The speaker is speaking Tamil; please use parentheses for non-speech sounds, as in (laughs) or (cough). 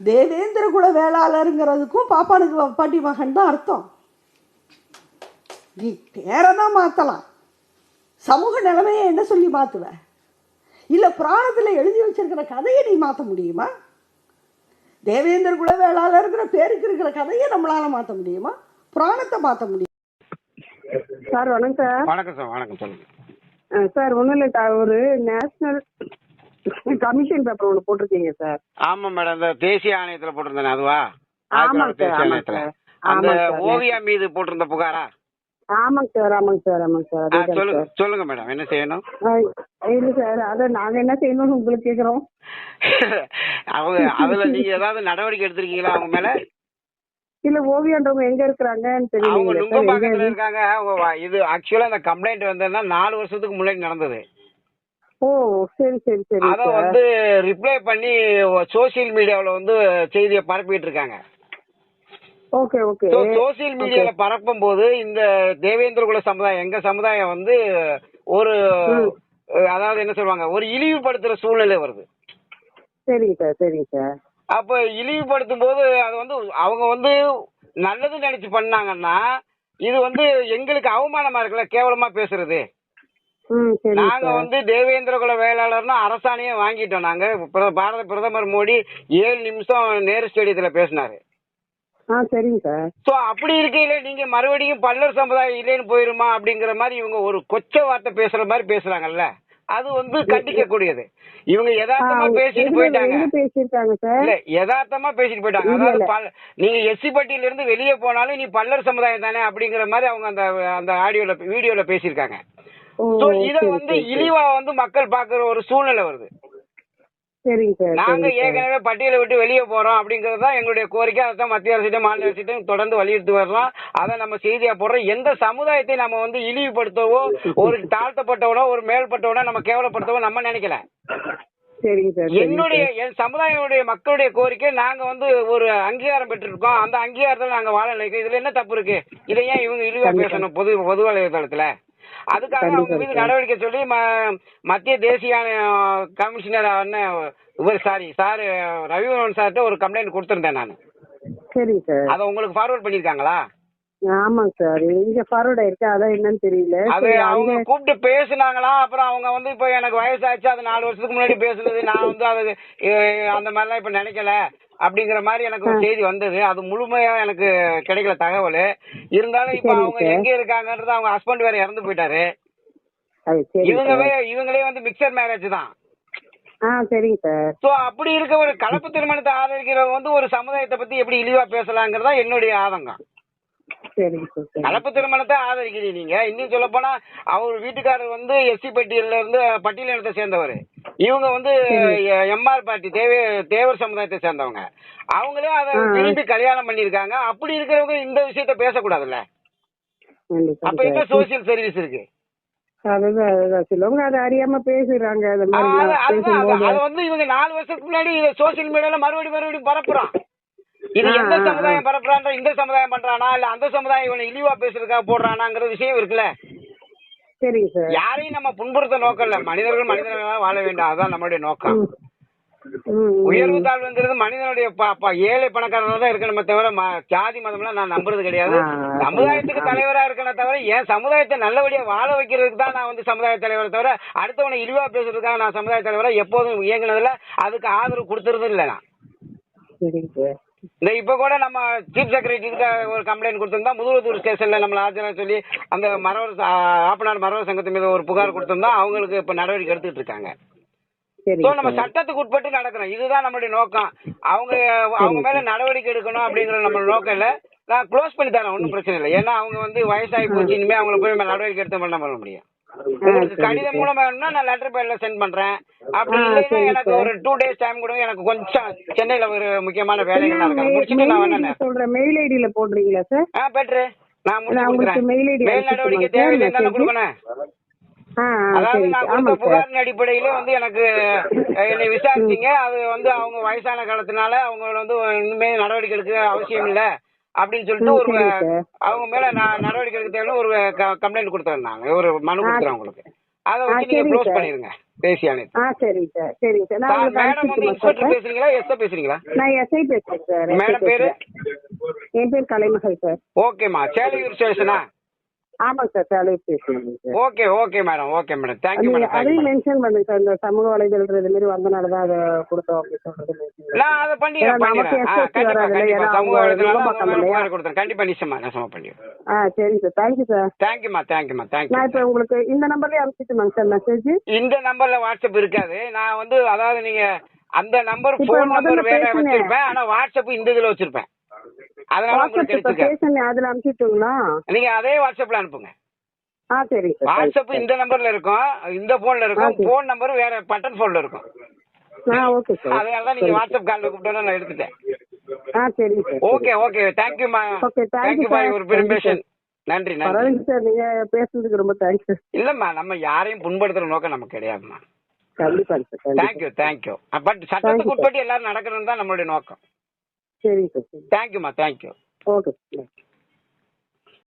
தேவேந்திர குல வேளாளருங்கிறதுக்கும் பாப்பானுக்கு வப்பாட்டி மகன் தான் அர்த்தம். நீ பேரை தான் மாற்றலாம் சமூக நிலைமையை என்ன சொல்லி மாற்றுவ இல்லை புராணத்தில் எழுதி வச்சிருக்கிற கதையை நீ மாற்ற முடியுமா? தேவேந்திர குல வேளாளருங்கிற பேருக்கு இருக்கிற கதையை நம்மளால மாற்ற முடியுமா? புராணத்தை மாற்ற முடியும்? சார் வணக்கம் சார். வணக்கம் சார் வணக்கம் சொல்லுங்க. சார் ஒன்றும் இல்லை சார் ஒரு நேஷனல் கமிஷன் பேப்பர் ஒன்று போட்டிருக்கீங்க சார் ஆமா மேடம் இந்த தேசிய ஆணையத்துல போட்டிருந்தேன் அதுவா? சார், தேசிய ஆணையத்துல. அந்த. ஓவியா மீது போட்டிருந்த புகாரா? ஆமாங்க சார் ஆமாங்க சார் ஆமாங்க சார் சொல்லுங்க. மேடம் என்ன செய்யணும்? இல்லை சார் அதை நாங்கள் என்ன செய்யணும்னு உங்களுக்கு கேட்குறோம் அவங்க அதுல நீங்க ஏதாவது நடவடிக்கை எடுத்திருக்கீங்களா அவங்க மேல? இல்லை ஓவியன்றவங்க எங்கே இருக்கிறாங்கன்னு அவங்க தெரியல சார் நுங்கம்பாக்கத்துல இருக்காங்க. அவங்க இது ஆக்சுவலா இந்த கம்ப்ளைண்ட் வந்ததுன்னா நாலு வருஷத்துக்கு முன்னாடி நடந்தது. ஓ சரி சரி சரி அத வந்து ரிப்ளை பண்ணி சோசியல் மீடியாவுல வந்து செய்தியை பரப்பிட்டு இருக்காங்க. Okay okay. சோசியல் மீடியால பரப்பும் போது இந்த தேவேந்திர குல சமுதாயம் எங்க சமுதாயம் வந்து ஒரு அதாவது என்ன சொல்லுவாங்க ஒரு இழிவுபடுத்துற சூழ்நிலை வருது. சரிங்க சார் சரிங்க சார் அப்ப இழிவுபடுத்தும் போது அது வந்து அவங்க வந்து நல்லது நினைச்சு பண்ணாங்கன்னா இது வந்து எங்களுக்கு அவமானமா இருக்குல்ல கேவலமா பேசுறது? நாங்க வந்து தேவேந்திர குல வேளாளர்னு அரசாணையே வாங்கிட்டோம் நாங்க. பிர- பாரத பிரதமர் மோடி ஏழு நிமிஷம் நேரு ஸ்டேடியத்துல பேசினாரு. சரிங்க சார். சோ அப்படி இருக்கையில நீங்க மறுபடியும் பல்லர் சமுதாயம் இல்லைன்னு போயிருமா அப்படிங்கிற மாதிரி இவங்க ஒரு கொச்ச வார்த்தை பேசுற மாதிரி பேசுறாங்கல்ல. அது வந்து கண்டிக்க கூடியது இவங்க யதார்த்தமா பேசிட்டு போயிட்டாங்க. இல்ல யதார்த்தமா பேசிட்டு போயிட்டாங்க. அதாவது நீங்க எஸ்சி பட்டியல இருந்து வெளியே போனாலும் நீ பல்லர் சமுதாயம் தானே அப்படிங்கிற மாதிரி அவங்க அந்த அந்த ஆடியோல வீடியோல பேசியிருக்காங்க. இத வந்து. இழிவா வந்து மக்கள் பாக்குற ஒரு சூழ்நிலை வருது. நாங்க. ஏற்கனவே பட்டியலை விட்டு வெளியே போறோம் அப்படிங்கறது தான் எங்களுடைய கோரிக்கை. அதான் மத்திய அரசிடம் மாநில அரசிடம் தொடர்ந்து வலியுறுத்தி வர்றோம். அதை நம்ம செய்தியா போடுறோம். எந்த சமுதாயத்தை நம்ம வந்து இழிவுபடுத்தவோ ஒரு (laughs) தாழ்த்தப்பட்டவனோ ஒரு மேல்பட்டவனோ நம்ம கேவலப்படுத்தவோ நம்ம நினைக்கல. என்னுடைய. என் சமுதாயனுடைய மக்களுடைய கோரிக்கை நாங்க வந்து ஒரு அங்கீகாரம் பெற்றிருக்கோம். அந்த அங்கீகாரத்துல நாங்க வாழ நினைக்கிறோம். இதுல என்ன தப்பு இருக்கு? இதை ஏன் இவங்க இழிவா. பேசணும்? பொது பொது வலைதளத்துல அதுக்காக அவங்க மீது சார். நடவடிக்கை சொல்லி மத்திய தேசிய கமிஷனர் அண்ணன் இவர் சாரி சார் ரவிவரன் சார்கிட்ட ஒரு கம்ப்ளைண்ட் கொடுத்திருந்தேன் நான். சரிங்க சார். அதை உங்களுக்கு ஃபார்வர்ட் பண்ணிருக்காங்களா ஆமாங்க சார். இங்க ஃபார்வர்ட் ஆயிருக்கு. அதான் என்னன்னு தெரியல. அது சரி, அவங்க கூப்பிட்டு பேசுனாங்களா? அப்புறம் அவங்க வந்து இப்ப எனக்கு வயசாச்சு. அது நாலு வருஷத்துக்கு முன்னாடி பேசுனது. நான் வந்து அது அந்த மாதிரிலாம் இப்ப நினைக்கல. அப்படிங்கிற மாதிரி எனக்கு ஒரு செய்தி வந்தது. அது முழுமையா எனக்கு கிடைக்கல தகவல். இருந்தாலும் இப்ப அவங்க. எங்க இருக்காங்கன்றது அவங்க ஹஸ்பண்ட் வேற இறந்து போயிட்டாரு. சார். இவங்களே வந்து மிக்சர் மேரேஜ் தான். ஆ சரிங்க சார். சோ அப்படி இருக்க ஒரு கலப்பு திருமணத்தை ஆதரிக்கிறவங்க வந்து ஒரு சமுதாயத்தை பத்தி எப்படி இழிவா பேசலாங்கிறதா என்னுடைய ஆதங்கம். கலப்பு திருமணத்தை ஆதரிக்கிறீங்க நீங்க. இன்னும் சொல்ல போனா அவர் வீட்டுக்காரர் வந்து எஸ்சி பட்டியல்ல இருந்து பட்டியலினத்தை சேர்ந்தவர். இவங்க வந்து எம்ஆர் பார்ட்டி தேவே தேவர் சமுதாயத்தை சேர்ந்தவங்க. அவங்களே அதை. விரும்பி கல்யாணம் பண்ணிருக்காங்க அப்படி இருக்கிறவங்க இந்த விஷயத்த பேசக்கூடாதுல்ல? அப்ப சார். சோசியல் சர்வீஸ் இருக்கு? அதுதான் அதுதான். சிலவங்க அதை அறியாம பேசுறாங்க. அது- வந்து இவங்க நாலு வருஷத்துக்கு முன்னாடி சோசியல் மீடியால மறுபடியும் மறுபடியும் பரப்புறான். இது எந்த. சமுதாயம் பரப்புறான்ற இந்த சமுதாயம் பண்றானா இல்ல அந்த சமுதாயம் இவனை இழிவா பேசுறதுக்காக போடுறானாங்கிற விஷயம் இருக்குல்ல? சரிங்க சார் யாரையும் நம்ம புண்படுத்த நோக்கம் இல்ல. மனிதர்கள் மனிதர்களாக வாழ வேண்டும். அதுதான் நம்மளுடைய நோக்கம். உயர்வு தாழ்வுங்கிறது மனிதனுடைய ஏழை பணக்காரனால தான் இருக்கணுமே. தவிர ஜாதி மதம்லாம் நான் நம்புறது கிடையாது. சமுதாயத்துக்கு. தலைவரா இருக்கணும் தவிர என் சமுதாயத்தை நல்லபடியா வாழ வைக்கிறதுக்கு தான் நான் வந்து சமுதாய தலைவரை தவிர அடுத்தவனை இழிவா பேசுறதுக்காக நான் சமுதாய தலைவரா எப்போதும் இயங்குனதுல அதுக்கு ஆதரவு கொடுத்துறது இல்லை நான். இந்த இப்ப கூட நம்ம சீஃப் செக்ரட்டரிக்கு ஒரு கம்ப்ளைண்ட் கொடுத்திருந்தா முதுகுளத்தூர் ஸ்டேஷன்ல நம்மள ஆஜரா சொல்லி அந்த மரவர் ஆப்பநாடு மரவர் சங்கத்து மீது ஒரு புகார் கொடுத்திருந்தா அவங்களுக்கு இப்ப நடவடிக்கை எடுத்துட்டு இருக்காங்க. நம்ம. சட்டத்துக்கு உட்பட்டு நடக்கிறோம் இதுதான் நம்மளுடைய நோக்கம். அவங்க அவங்க மேல நடவடிக்கை எடுக்கணும் அப்படிங்கிற நம்ம நோக்கம் இல்ல. நான் க்ளோஸ் பண்ணி தரேன் ஒன்றும் பிரச்சனை இல்லை. ஏன்னா அவங்க வந்து வயசாகி போச்சு இனிமே அவங்கள போய் நடவடிக்கை எடுத்து பண்ண பண்ண முடியும்? உங்களுக்கு கடிதம். மூலமா வேணும்னா நான் லெட்டர் பேர்ல சென்ட் பண்றேன். அப்படி இல்லைன்னா எனக்கு. ஒரு டூ டேஸ் டைம் கொடுங்க எனக்கு கொஞ்சம் சென்னையில ஒரு முக்கியமான வேலைகள் மெயில் முடிச்சுட்டு நான் வேணா சொல்றேன் மெயில் ஐடியில போடுறீங்களா சார் ஆ பெட்ரு. நான் முடிச்சு மேல் அனுப்பிச்சு நடவடிக்கை தேவையில்லை தானே. கொடுக்கணும். அதாவது நான் கொடுத்த புகாரின் அடிப்படையில வந்து எனக்கு என்னை விசாரிச்சீங்க. அது வந்து அவங்க வயசான காலத்தினால அவங்கள வந்து இனிமே நடவடிக்கை எடுக்க அவசியம் இல்ல. அப்படின்னு சொல்லிட்டு ஒரு. அவங்க மேல நான் நடவடிக்கை எடுக்க தேவையில்ல ஒரு கம்ப்ளைண்ட் கொடுத்துறேன் நாங்க ஒரு மனு ஆ. கொடுத்துறேன் உங்களுக்கு அதை வச்சு நீங்க க்ளோஸ். பண்ணிருங்க உங்களுக்கு மேடம் வந்து இன்ஸ்பெக்டர் பேசுறீங்களா எஸ்ஐ பேசுறீங்களா நான் எஸ்ஐ பேசுறேன் மேடம் பேரு? என் பேர் கலைமகள் சார் ஓகேம்மா சேலையூர் ஸ்டேஷனா ஆமாங்க சார் சேலை பேசுறேன் sir. Okay okay madam okay madam. Thank you நீங்க மேடம் அதையும் மென்ஷன் பண்ணுங்க சார் இந்த சமூக வலைதளத்துல இது மாதிரி வந்தனால தான் அதை கொடுத்தோம் அப்படின்னு சொல்றது mention பண்ணுங்க. நான் அதை பண்ணிடுறேன் நமக்கு பண்ணிடுறேன். ஆ, கண்டிப்பா வராதுல்ல, கண்டிப்பா. ஏன்னா சமூக அவங்க வலைதளம் ரொம்ப பக்கம் இல்லையா? கொடுத்தேன் கண்டிப்பா நிச்சயமா நிச்சயமா பண்ணிடுறேன். ஆ சரிங்க சார் தேங்க்யூ சார். தேங்க்யூமா தேங்க்யூமா நான் தேங்க்யூ இப்போ உங்களுக்கு இந்த நம்பர்லயே அனுப்பிச்சுட்டுமாங்க சார் மெசேஜ் இந்த நம்பர்ல வாட்ஸ்அப் இருக்காது. நான் வந்து அதாவது நீங்க அந்த நம்பர் இப்ப போன் நம்பர் முதல்ல வேற பேசுனேன். வச்சிருப்பேன். ஆனா வாட்ஸ்அப் இந்த இதுல வச்சிருப்பேன். அதனால உங்களுக்கு பேசுனேன் அதுல அனுப்பிச்சுட்டுங்களா? நீங்க அதே வாட்ஸ்அப்ல அனுப்புங்க. சார். வாட்ஸ்அப் இந்த நம்பர்ல இருக்கும். இந்த போன்ல இருக்கும். போன் நம்பர் வேற பட்டன் போன்ல இருக்கும். அதனால தான் நீங்க வாட்ஸ்அப் கால்ல கூப்பிட்டோன்னு நான் எடுத்துட்டேன். Okay okay. You, thank you bye sir. ஒரு Thank you, பெருமேஷன் நன்றி நன்றி. பரவாயில்லைங்க சார். நீங்க பேசுனதுக்கு ரொம்ப தேங்க்ஸ் இல்லம்மா நம்ம யாரையும் புண்படுத்துற நோக்கம் நமக்கு சார் கண்டிப்பா. தேங்க்யூ தேங்க்யூ பட் சட்டத்துக்கு உட்பட்டு எல்லாரும் நடக்கணும் தான் நம்மளுடைய நோக்கம். சரிங்க சார் தேங்க்யூமா தேங்க்யூ ஓகே